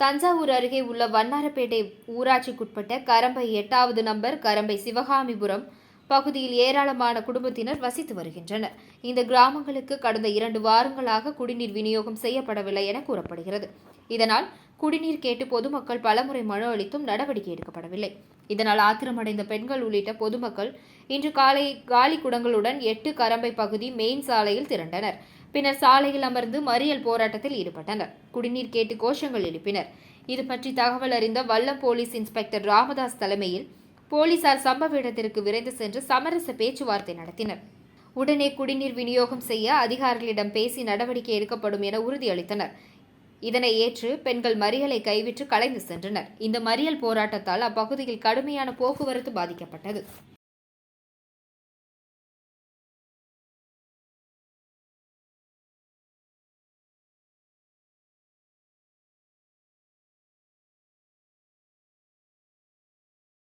தஞ்சாவூர் அருகே உள்ள வண்ணாரப்பேட்டை ஊராட்சிக்குட்பட்ட கரம்பை எட்டாவது நம்பர் கரம்பை சிவகாமிபுரம் பகுதியில் ஏராளமான குடும்பத்தினர் வசித்து வருகின்றனர். இந்த கிராமங்களுக்கு கடந்த இரண்டு வாரங்களாக குடிநீர் விநியோகம் செய்யப்படவில்லை என கூறப்படுகிறது. இதனால் குடிநீர் கேட்டு பொதுமக்கள் பலமுறை மனு அளித்தும் நடவடிக்கை எடுக்கப்படவில்லை. இதனால் ஆத்திரமடைந்த பெண்கள் உள்ளிட்ட பொதுமக்கள் இன்று காலை காலி குடங்களுடன் எட்டு கரம்பை பகுதி மெயின் சாலையில் திரண்டனர். பின்னர் சாலையில் அமர்ந்து மறியல் போராட்டத்தில் ஈடுபட்டனர். குடிநீர் கேட்டு கோஷங்கள் எழுப்பினர். இது பற்றி தகவல் அறிந்த வல்லம் போலீஸ் இன்ஸ்பெக்டர் ராமதாஸ் தலைமையில் போலீசார் சம்பவ இடத்திற்கு விரைந்து சென்று சமரச பேச்சுவார்த்தை நடத்தினர். உடனே குடிநீர் விநியோகம் செய்ய அதிகாரிகளிடம் பேசி நடவடிக்கை எடுக்கப்படும் என உறுதியளித்தனர். இதனை ஏற்று பெண்கள் மறியலை கைவிட்டு கலைந்து சென்றனர். இந்த மறியல் போராட்டத்தால் அப்பகுதியில் கடுமையான போக்குவரத்து பாதிக்கப்பட்டது.